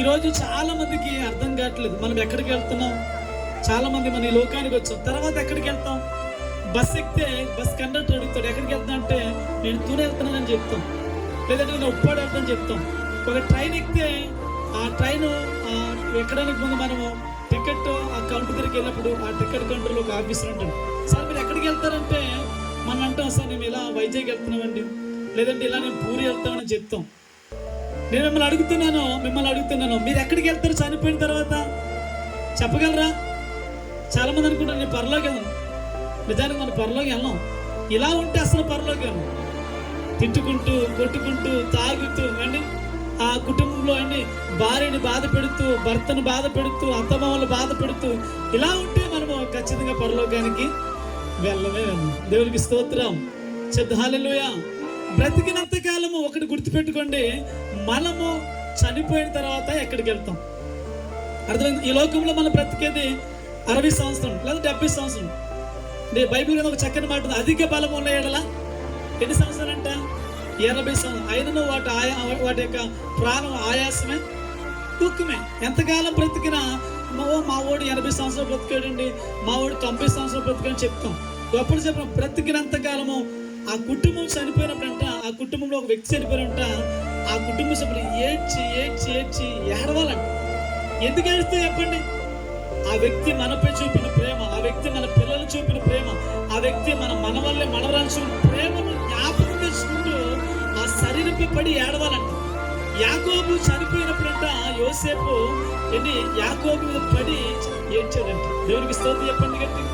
ఈరోజు చాలా మందికి అర్థం కావట్లేదు. మనం ఎక్కడికి వెళ్తున్నాం? చాలా మంది మన ఈ లోకానికి వచ్చాం. తర్వాత ఎక్కడికి వెళ్తాం? బస్ ఎక్కితే బస్ కండక్టర్ అడుగుతాడు ఎక్కడికి వెళ్తా అంటే నేను తూనే వెళ్తున్నానని చెప్తాం. లేదంటే నేను ఉప్పాడు వెళ్తానని చెప్తాం. ఒక ట్రైన్ ఎక్కితే ఆ ట్రైన్ ఎక్కడానికి ముందు మనము టికెట్ ఆ కౌంటర్ దగ్గరికి వెళ్ళినప్పుడు ఆ టికెట్ కౌంటర్లో ఒక ఆఫీసర్ ఉంటాడు. సార్ మీరు ఎక్కడికి వెళ్తారంటే మనం అంటాం సార్ మేము ఇలా వైజాగ్ వెళ్తున్నామండి. లేదంటే ఇలా నేను పూరి వెళ్తామని చెప్తాం. నేను మిమ్మల్ని అడుగుతున్నాను మిమ్మల్ని అడుగుతున్నాను. మీరు ఎక్కడికి వెళ్తారు? చనిపోయిన తర్వాత? చెప్పగలరా? చాలామంది అనుకుంటారు నేను పరలోకి వెళ్ళను. నిజానికి మనం పరలోకి వెళ్ళాం ఇలా ఉంటే అసలు పరలోకి వెళ్ళాం తిట్టుకుంటూ కొట్టుకుంటూ తాగుతూ అండి ఆ కుటుంబంలో అండి భార్యని బాధ పెడుతూ భర్తను బాధ పెడుతూ అత్తమామలు బాధ పెడుతూ ఇలా ఉంటే మనము ఖచ్చితంగా పరలోకానికి వెళ్ళమే. వెళ్ళాం దేవునికి స్తోత్రం. చెద్ద బ్రతికినంత కాలము ఒకటి గుర్తుపెట్టుకోండి. మనము చనిపోయిన తర్వాత ఎక్కడికి వెళ్తాం? అర్థమైంది? ఈ లోకంలో మనం బ్రతికేది అరవై సంవత్సరం లేదా డెబ్బై సంవత్సరం. అంటే బైబిల్ మీద ఒక చక్కని మాట ఉంది. అధిక బలం ఉన్న ఎడలా ఎన్ని సంవత్సరాలు ఎనభై సంవత్సరం. అయినను వాటి ఆయా వాటి యొక్క ప్రాణం ఆయాసమే దుఃఖమే. ఎంతకాలం బ్రతికినా మా మా ఓడి ఎనభై సంవత్సరాలు బ్రతికాడండి మా ఓడి తొంభై సంవత్సరాలు బ్రతికాడని చెప్తాం. ఎప్పుడు చెప్పిన బ్రతికినంత కాలము ఆ కుటుంబం చనిపోయినప్పుడంట ఆ కుటుంబంలో ఒక వ్యక్తి చనిపోయినంట ఆ కుటుంబ సభ్యులు ఏడ్చి ఏడ్చి ఏడ్చి ఏడవాలంట. ఎందుకు ఏడుస్తే చెప్పండి? ఆ వ్యక్తి మనపై చూపిన ప్రేమ ఆ వ్యక్తి మన పిల్లలు చూపిన ప్రేమ ఆ వ్యక్తి మన మనవల్లే మనవరాలు చూపిన ప్రేమను జ్ఞాపకం తెచ్చుకుంటూ ఆ శరీరంపై పడి ఏడవాలంట. యాకోబు చనిపోయినప్పుడంట యోసేపు ఎన్ని యాకోబు మీద పడి ఏడ్చాడంట. దేవునికి స్తోత్రం చెప్పండి గట్టి